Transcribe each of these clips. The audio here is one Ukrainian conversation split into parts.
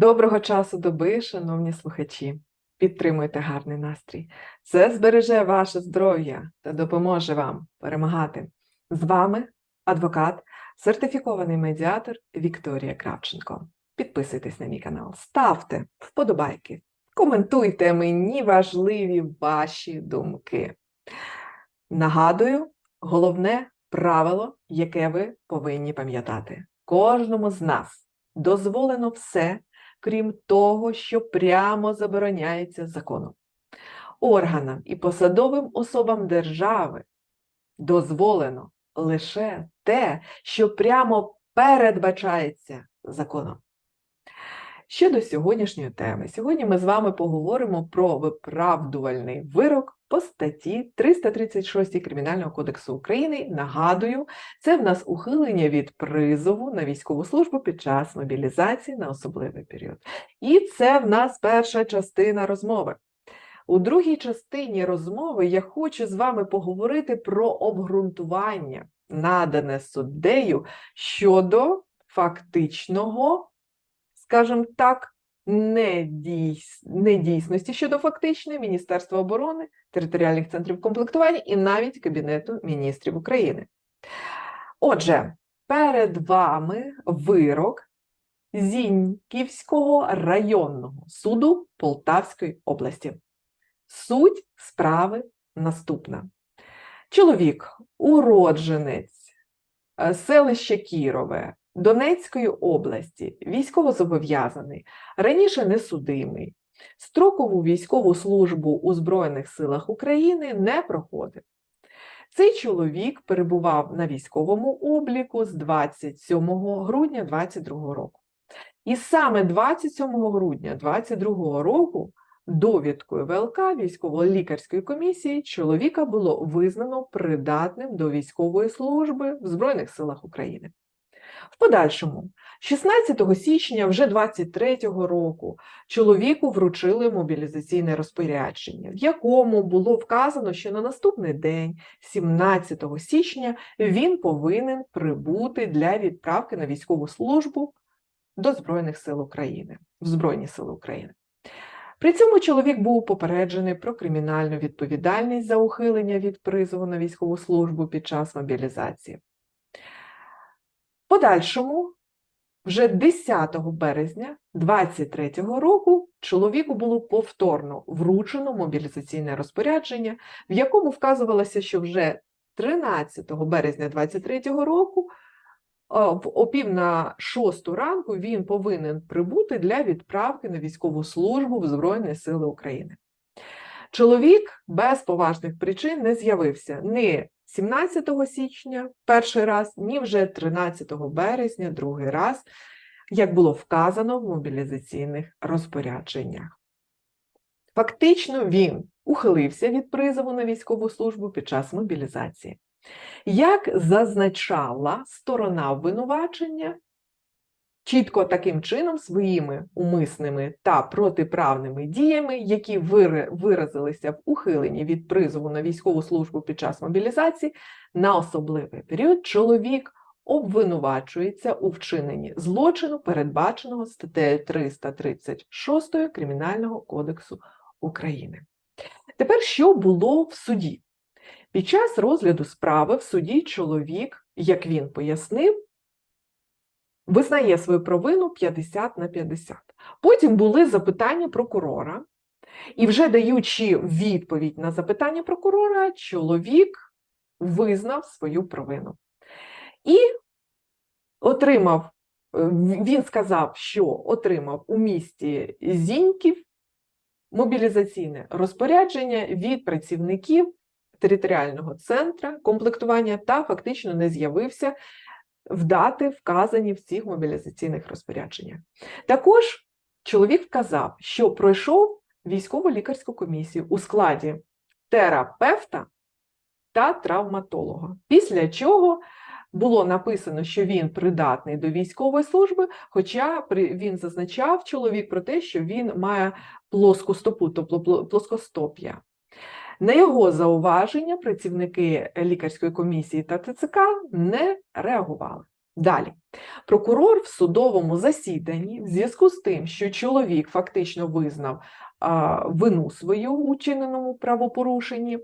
Доброго часу доби, шановні слухачі. Підтримуйте гарний настрій. Це збереже ваше здоров'я та допоможе вам перемагати. З вами адвокат, сертифікований медіатор Вікторія Кравченко. Підписуйтесь на мій канал, ставте вподобайки, коментуйте мені важливі ваші думки. Нагадую, головне правило, яке ви повинні пам'ятати. Кожному з нас дозволено все, крім того, що прямо забороняється законом. Органам і посадовим особам держави дозволено лише те, що прямо передбачається законом. Щодо сьогоднішньої теми, сьогодні ми з вами поговоримо про виправдувальний вирок по статті 336 Кримінального кодексу України. Нагадую, це в нас ухилення від призову на військову службу під час мобілізації на особливий період. І це в нас перша частина розмови. У другій частині розмови я хочу з вами поговорити про обґрунтування, надане суддею щодо фактичного скажімо так, недійс... недійсності щодо фактичної Міністерства оборони, територіальних центрів комплектування і навіть Кабінету міністрів України. Отже, перед вами вирок Зіньківського районного суду Полтавської області. Суть справи наступна. Чоловік, уродженець е, селища Кірове Донецької області, військовозобов'язаний, раніше несудимий, строкову військову службу у Збройних силах України не проходив. Цей чоловік перебував на військовому обліку з 27 грудня 2022 року. І саме 27 грудня 2022 року довідкою ВЛК військово-лікарської комісії чоловіка було визнано придатним до військової служби в Збройних силах України. В подальшому, 16 січня вже 23-го року, чоловіку вручили мобілізаційне розпорядження, в якому було вказано, що на наступний день, 17 січня, він повинен прибути для відправки на військову службу до Збройних сил України в Збройні Сили України. При цьому чоловік був попереджений про кримінальну відповідальність за ухилення від призову на військову службу під час мобілізації. Подальшому, вже 10 березня 2023 року, чоловіку було повторно вручено мобілізаційне розпорядження, в якому вказувалося, що вже 13 березня 2023 року, в опів на 6 ранку, він повинен прибути для відправки на військову службу в Збройні Сили України. Чоловік без поважних причин не з'явився ні 17 січня перший раз, ні вже 13 березня, другий раз, як було вказано в мобілізаційних розпорядженнях. Фактично, він ухилився від призову на військову службу під час мобілізації. Як зазначала сторона обвинувачення, чітко таким чином своїми умисними та протиправними діями, які виразилися в ухиленні від призову на військову службу під час мобілізації, на особливий період чоловік обвинувачується у вчиненні злочину, передбаченого статтею 336 Кримінального кодексу України. Тепер що було в суді? Під час розгляду справи в суді чоловік, як він пояснив, визнає свою провину 50 на 50. Потім були запитання прокурора, і вже даючи відповідь на запитання прокурора, чоловік визнав свою провину. І отримав, е, він сказав, що отримав у місті Зіньків мобілізаційне розпорядження від працівників територіального центру комплектування та фактично не з'явився в дати, вказані в цих мобілізаційних розпорядженнях. Також чоловік вказав, що пройшов військово-лікарську комісію у складі терапевта та травматолога, після чого було написано, що він придатний до військової служби, хоча він зазначав чоловік про те, що він має плоску стопу, тобто плоскостоп'я. На його зауваження працівники лікарської комісії та ТЦК не реагували. Далі, прокурор в судовому засіданні, в зв'язку з тим, що чоловік фактично визнав а, вину свою у чиненому правопорушенні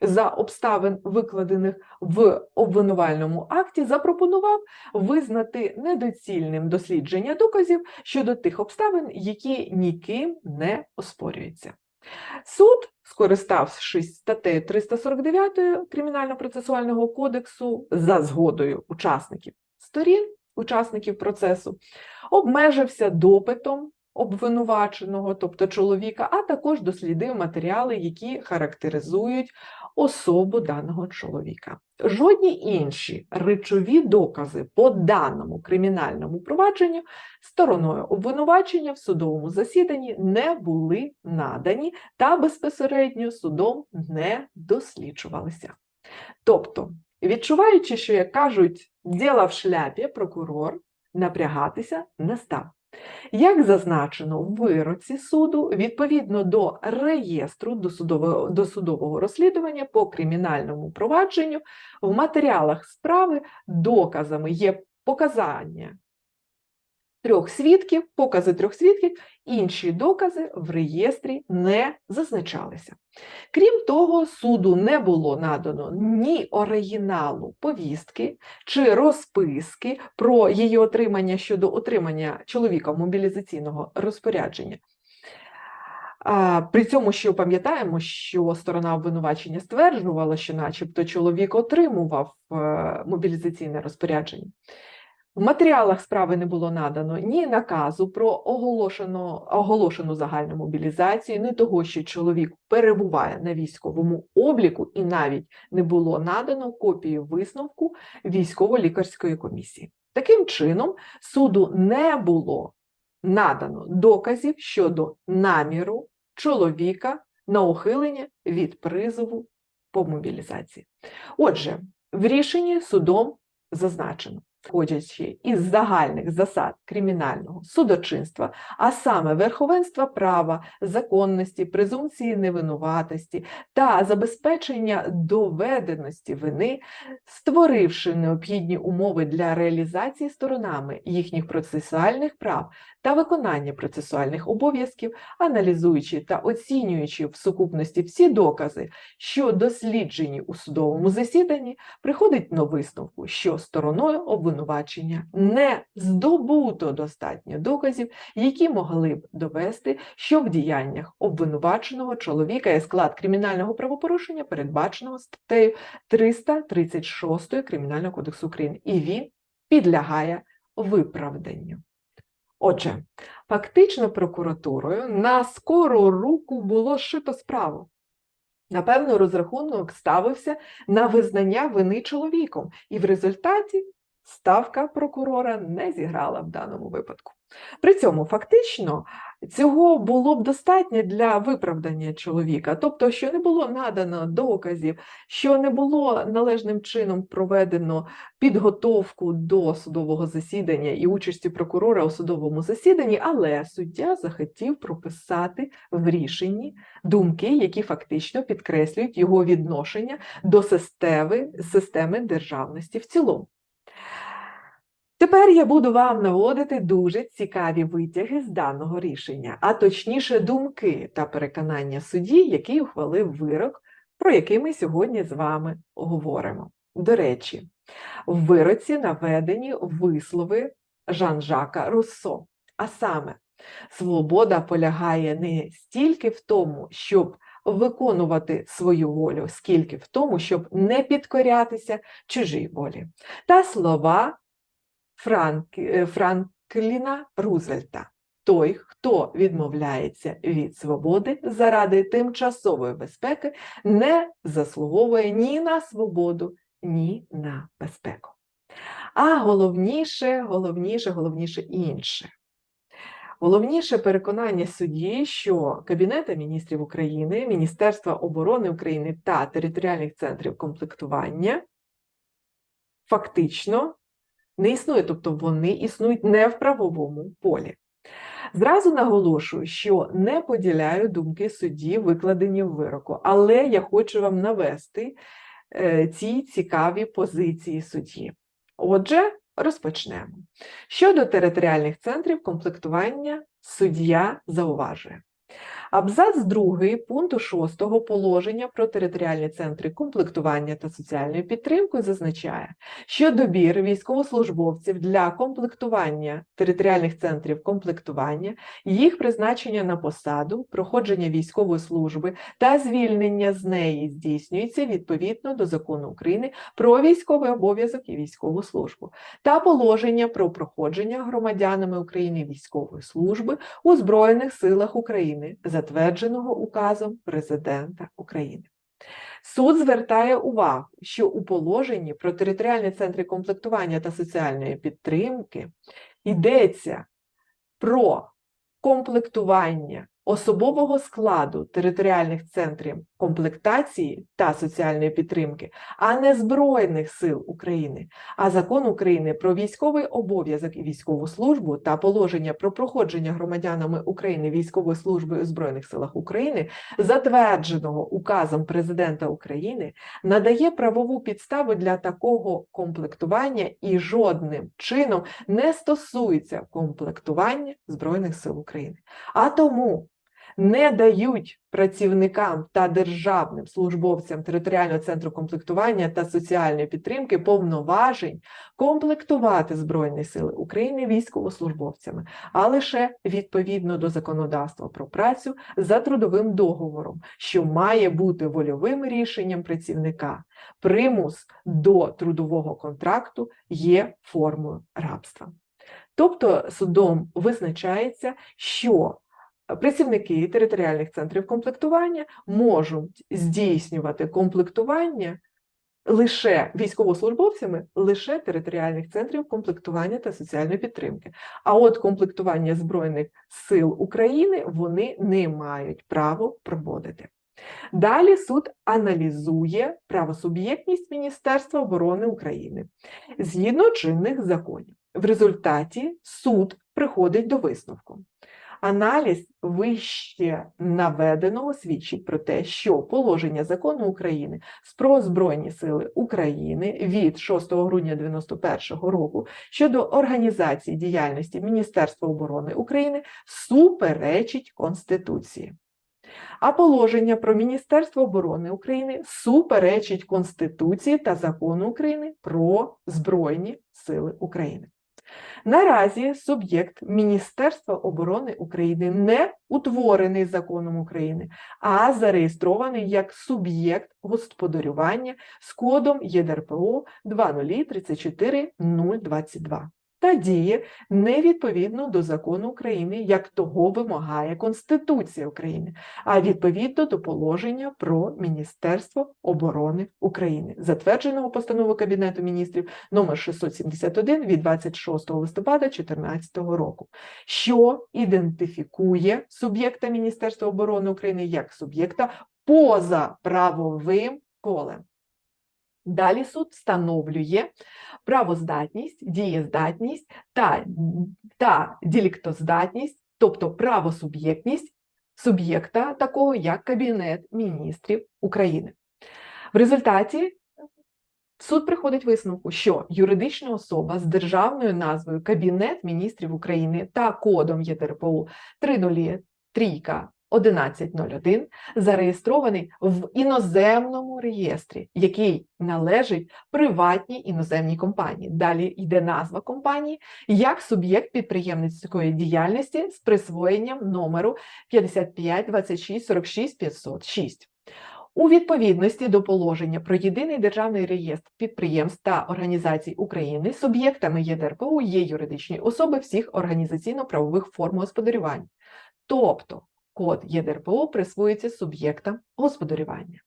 за обставин, викладених в обвинувальному акті, запропонував визнати недоцільним дослідження доказів щодо тих обставин, які ніким не оспорюються. Суд, скориставшись статтею 349 Кримінально-процесуального кодексу за згодою учасників сторін, учасників процесу, обмежився допитом обвинуваченого, тобто чоловіка, а також дослідив матеріали, які характеризують особу даного чоловіка. Жодні інші речові докази по даному кримінальному провадженню стороною обвинувачення в судовому засіданні не були надані та безпосередньо судом не досліджувалися. Тобто, відчуваючи, що, як кажуть, діла в шляпі, прокурор напрягатися не став. Як зазначено в вироці суду, відповідно до реєстру досудового, досудового розслідування по кримінальному провадженню, в матеріалах справи доказами є показання трьох свідків, покази трьох свідків, інші докази в реєстрі не зазначалися. Крім того, суду не було надано ні оригіналу повістки чи розписки про її отримання щодо отримання чоловіка мобілізаційного розпорядження. При цьому, що пам'ятаємо, що сторона обвинувачення стверджувала, що, начебто, чоловік отримував е, мобілізаційне розпорядження. В матеріалах справи не було надано ні наказу про оголошену оголошену загальну мобілізацію, ні того, що чоловік перебуває на військовому обліку, і навіть не було надано копію висновку військово-лікарської комісії. Таким чином, суду не було надано доказів щодо наміру чоловіка на ухилення від призову по мобілізації. Отже, в рішенні судом зазначено виходячи із загальних засад кримінального судочинства, а саме верховенства права, законності, презумпції невинуватості та забезпечення доведеності вини, створивши необхідні умови для реалізації сторонами їхніх процесуальних прав та виконання процесуальних обов'язків, аналізуючи та оцінюючи в сукупності всі докази, що досліджені у судовому засіданні, приходить на висновку, що стороною обвинувачення не здобуто достатньо доказів, які могли б довести, що в діяннях обвинуваченого чоловіка є склад кримінального правопорушення, передбаченого статтею 336 Кримінального кодексу України, і він підлягає виправданню. Отже, фактично прокуратурою на скору руку було шито справу. Напевно, розрахунок ставився на визнання вини чоловіком, і в результаті ставка прокурора не зіграла в даному випадку. При цьому фактично цього було б достатньо для виправдання чоловіка, тобто, що не було надано доказів, що не було належним чином проведено підготовку до судового засідання і участі прокурора у судовому засіданні, але суддя захотів прописати в рішенні думки, які фактично підкреслюють його відношення до системи, системи державності в цілому. Тепер я буду вам наводити дуже цікаві витяги з даного рішення, а точніше думки та переконання судді, який ухвалив вирок, про який ми сьогодні з вами говоримо. До речі, в вироці наведені вислови Жан-Жака Руссо, а саме, свобода полягає не стільки в тому, щоб виконувати свою волю, скільки в тому, щоб не підкорятися чужій волі. Та слова Франк, е, Франкліна Рузвельта. Той, хто відмовляється від свободи заради тимчасової безпеки, не заслуговує ні на свободу, ні на безпеку. А головніше, головніше, головніше інше. Головніше переконання судді, що Кабінети міністрів України, Міністерства оборони України та територіальних центрів комплектування фактично не існує, тобто вони існують не в правовому полі. Зразу наголошую, що не поділяю думки судді, викладені в вироку, але я хочу вам навести е, ці цікаві позиції судді. Отже, Розпочнемо. Щодо територіальних центрів комплектування суддя зауважує. Абзац 2 пункту 6 положення про територіальні центри комплектування та соціальної підтримки зазначає, що добір військовослужбовців для комплектування територіальних центрів комплектування, їх призначення на посаду, проходження військової служби та звільнення з неї здійснюється відповідно до закону України про військовий обов'язок і військову службу та положення про проходження громадянами України військової служби у Збройних силах України, затвердженого указом Президента України. Суд звертає увагу, що у положенні про територіальні центри комплектування та соціальної підтримки йдеться про комплектування особового складу територіальних центрів комплектації та соціальної підтримки, а не Збройних сил України, а закон України про військовий обов'язок і військову службу та положення про проходження громадянами України військової служби у Збройних силах України, затвердженого указом Президента України, надає правову підставу для такого комплектування і жодним чином не стосується комплектування Збройних сил України. А тому не дають працівникам та державним службовцям територіального центру комплектування та соціальної підтримки повноважень комплектувати Збройні Сили України військовослужбовцями, а лише відповідно до законодавства про працю за трудовим договором, що має бути вольовим рішенням працівника. Примус до трудового контракту є формою рабства. Тобто судом визначається, що працівники територіальних центрів комплектування можуть здійснювати комплектування лише військовослужбовцями лише територіальних центрів комплектування та соціальної підтримки. А от комплектування Збройних сил України вони не мають права проводити. Далі суд аналізує правосуб'єктність Міністерства оборони України згідно чинних законів. В результаті суд приходить до висновку. Аналіз вище наведеного свідчить про те, що положення закону України про Збройні Сили України від 6 грудня 1991 року щодо організації діяльності Міністерства оборони України суперечить Конституції. А положення про Міністерство оборони України суперечить Конституції та закону України про Збройні Сили України. Наразі суб'єкт Міністерства оборони України не утворений законом України, а зареєстрований як суб'єкт господарювання з кодом ЄДРПО 2034022 та діє невідповідно до закону України, як того вимагає Конституція України, а відповідно до положення про Міністерство оборони України, затвердженого постановою Кабінету міністрів номер 671 від 26 листопада 2014 року, що ідентифікує суб'єкта Міністерства оборони України як суб'єкта поза правовим колем. Далі суд встановлює правоздатність, дієздатність та та діліктоздатність, тобто правосуб'єктність суб'єкта, такого як Кабінет міністрів України. В результаті суд приходить висновку, що юридична особа з державною назвою Кабінет міністрів України та кодом ЄТРПУ 30 трійка 1101 зареєстрований в іноземному реєстрі, який належить приватній іноземній компанії. Далі йде назва компанії як суб'єкт підприємницької діяльності з присвоєнням номеру 55 26 46 506. У відповідності до положення про єдиний державний реєстр підприємств та організацій України суб'єктами ЄДРПУ є юридичні особи всіх організаційно-правових форм господарювання. Тобто Код ЄДРПО присвоюється суб'єктам господарювання.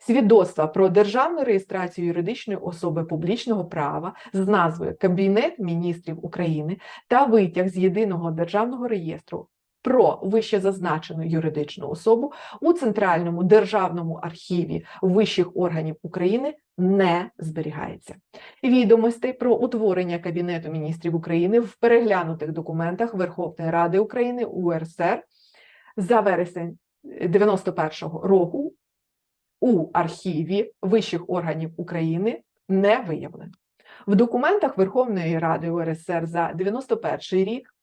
Свідоцтва про державну реєстрацію юридичної особи публічного права з назвою Кабінет міністрів України та витяг з єдиного державного реєстру про вище зазначену юридичну особу у Центральному державному архіві вищих органів України не зберігається. Відомостей про утворення Кабінету міністрів України в переглянутих документах Верховної Ради України УРСР за вересень 91-го е, року у архіві вищих органів України не виявлено. В документах Верховної Ради УРСР за 91 рік,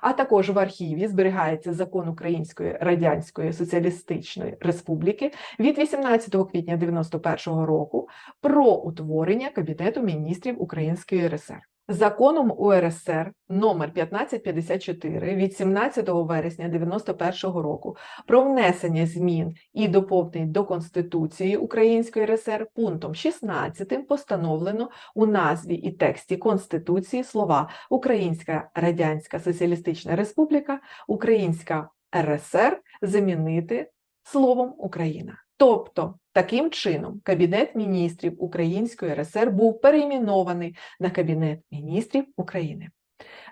а також в архіві зберігається закон Української Радянської Соціалістичної Республіки від 18 квітня 91 року про утворення Кабінету міністрів Української РСР. Законом УРСР номер 1554 від 17 вересня 91 року про внесення змін і доповнень до Конституції Української РСР пунктом 16 постановлено у назві і тексті Конституції слова Українська Радянська Соціалістична Республіка, Українська РСР замінити словом Україна. Тобто, таким чином, Кабінет міністрів Української РСР був перейменований на Кабінет міністрів України.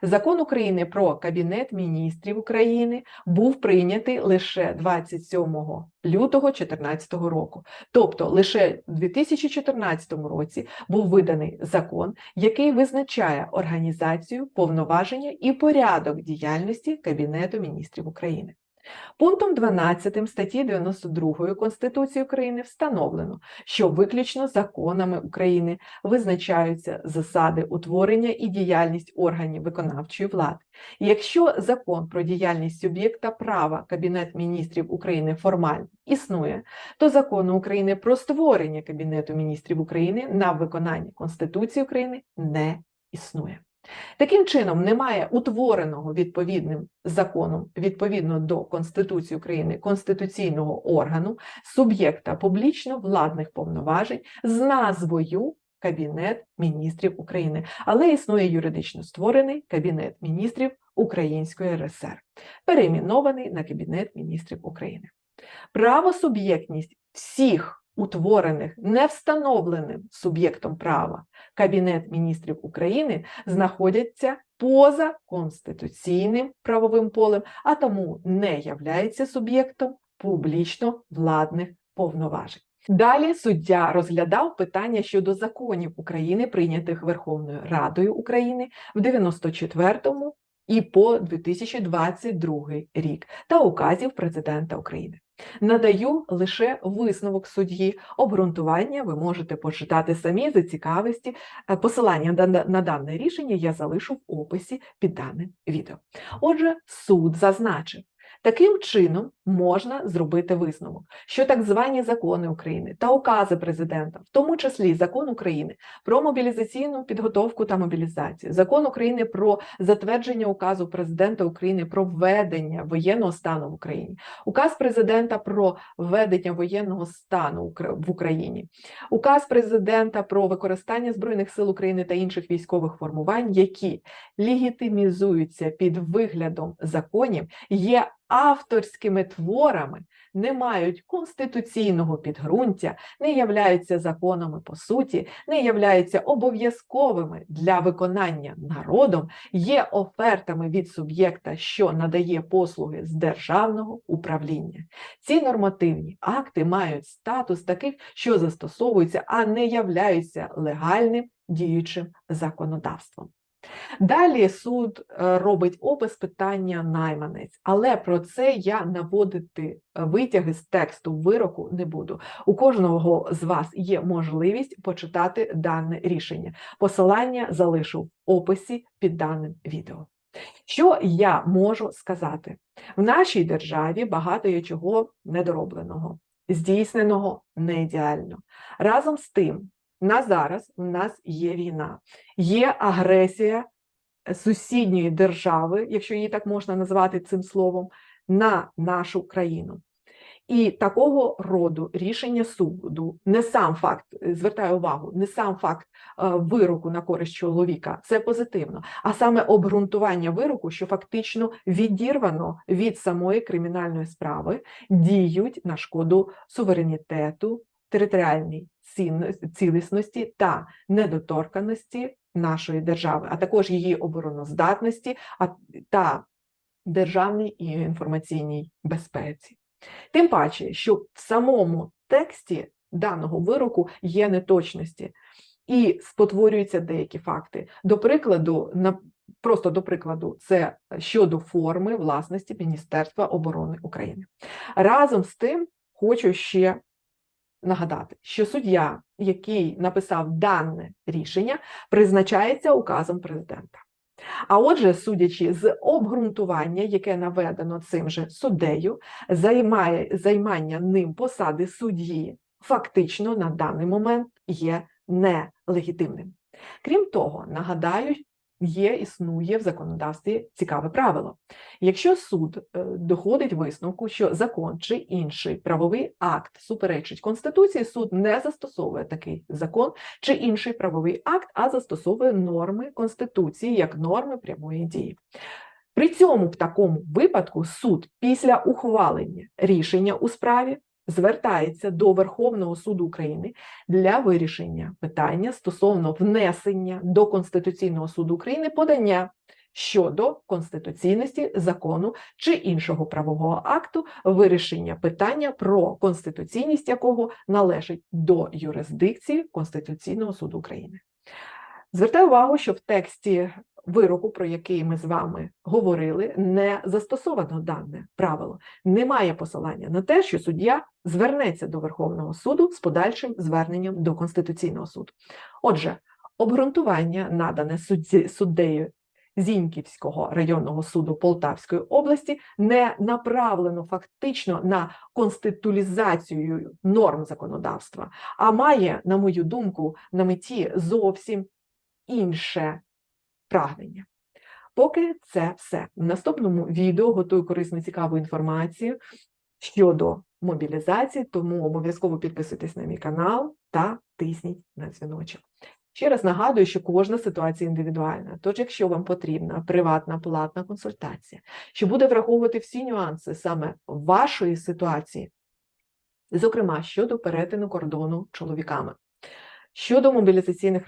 Закон України про Кабінет міністрів України був прийнятий лише 27 лютого 2014 року. Тобто лише у 2014 році був виданий закон, який визначає організацію, повноваження і порядок діяльності Кабінету міністрів України. Пунктом 12 статті 92 Конституції України встановлено, що виключно законами України визначаються засади утворення і діяльність органів виконавчої влади. Якщо закон про діяльність суб'єкта права Кабінет міністрів України формально існує, то закону України про створення Кабінету міністрів України на виконання Конституції України не існує. Таким чином, немає утвореного відповідним законом відповідно до Конституції України конституційного органу суб'єкта публічно владних повноважень з назвою Кабінет міністрів України, але існує юридично створений Кабінет міністрів Української РСР, перейменований на Кабінет міністрів України. Правосуб'єктність всіх утворених невстановленим суб'єктом права Кабінет міністрів України знаходяться поза конституційним правовим полем, а тому не являється суб'єктом публічно владних повноважень. Далі суддя розглядав питання щодо законів України, прийнятих Верховною Радою України в 94-му і по 2022 рік, та указів президента України. Надаю лише висновок судді. Обґрунтування ви можете почитати самі за цікавості. Е, Посилання на дане рішення я залишу в описі під даним відео. Отже, суд зазначив, Таким чином можна зробити висновок, що так звані закони України та укази президента, в тому числі закон України про мобілізаційну підготовку та мобілізацію, закон України про затвердження указу президента України про введення воєнного стану в Україні, указ президента про введення воєнного стану в Україні, указ президента про використання збройних сил України та інших військових формувань, які легітимізуються під виглядом законів, є авторськими творами, не мають конституційного підґрунтя, не являються законами по суті, не являються обов'язковими для виконання народом, є офертами від суб'єкта, що надає послуги з державного управління. Ці нормативні акти мають статус таких, що застосовуються, а не являються легальним діючим законодавством. Далі суд е, робить опис питання найманець, але про це я наводити е, витяги з тексту вироку не буду. У кожного з вас є можливість почитати дане рішення. Посилання залишу в описі під даним відео. Що я можу сказати? В нашій державі багато є чого недоробленого, здійсненого не ідеально. Разом з тим, на зараз у нас є війна, є агресія сусідньої держави, якщо її так можна назвати цим словом, на нашу країну. І такого роду рішення суду, не сам факт, звертаю увагу, не сам факт е, вироку на користь чоловіка, це позитивно, а саме обґрунтування вироку, що фактично відірвано від самої кримінальної справи, діють на шкоду суверенітету, територіальній цілісності та недоторканості нашої держави, а також її обороноздатності та державній і інформаційній безпеці. Тим паче, що в самому тексті даного вироку є неточності і спотворюються деякі факти. До прикладу, на Просто до прикладу, це щодо форми власності Міністерства оборони України. Разом з тим, хочу ще нагадати, що суддя який написав дане рішення, призначається указом президента. А отже, судячи з обґрунтування, яке наведено цим же суддею, займає займання ним посади судді фактично на даний момент є нелегітимним. Крім того, нагадаю, є, існує в законодавстві цікаве правило. Якщо суд е, доходить висновку, що закон чи інший правовий акт суперечить Конституції, суд не застосовує такий закон чи інший правовий акт, а застосовує норми Конституції як норми прямої дії. При цьому в такому випадку суд після ухвалення рішення у справі звертається до Верховного суду України для вирішення питання стосовно внесення до Конституційного суду України подання щодо конституційності закону чи іншого правового акту, вирішення питання про конституційність якого належить до юрисдикції Конституційного суду України. Звертаю увагу, що в тексті вироку, про який ми з вами говорили, не застосовано дане правило. Немає посилання на те, що суддя звернеться до Верховного суду з подальшим зверненням до Конституційного суду. Отже, обґрунтування, надане суддею Зіньківського районного суду Полтавської області, не направлено фактично на конституалізацію норм законодавства, а має, на мою думку, на меті зовсім інше прагнення. Поки це все. В наступному відео готую корисну цікаву інформацію щодо мобілізації, тому обов'язково підписуйтесь на мій канал та тисніть на дзвіночок. Ще раз нагадую, що кожна ситуація індивідуальна. Тож, якщо вам потрібна приватна платна консультація, що буде враховувати всі нюанси саме вашої ситуації, зокрема щодо перетину кордону чоловіками, щодо мобілізаційних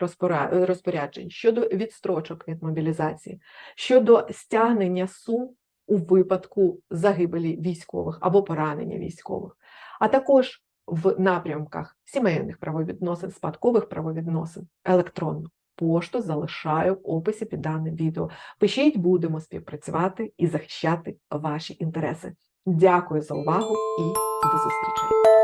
розпоряджень, щодо відстрочок від мобілізації, щодо стягнення сум у випадку загибелі військових або поранення військових, а також в напрямках сімейних правовідносин, спадкових правовідносин, електронну пошту залишаю в описі під даним відео. Пишіть, будемо співпрацювати і захищати ваші інтереси. Дякую за увагу і до зустрічі!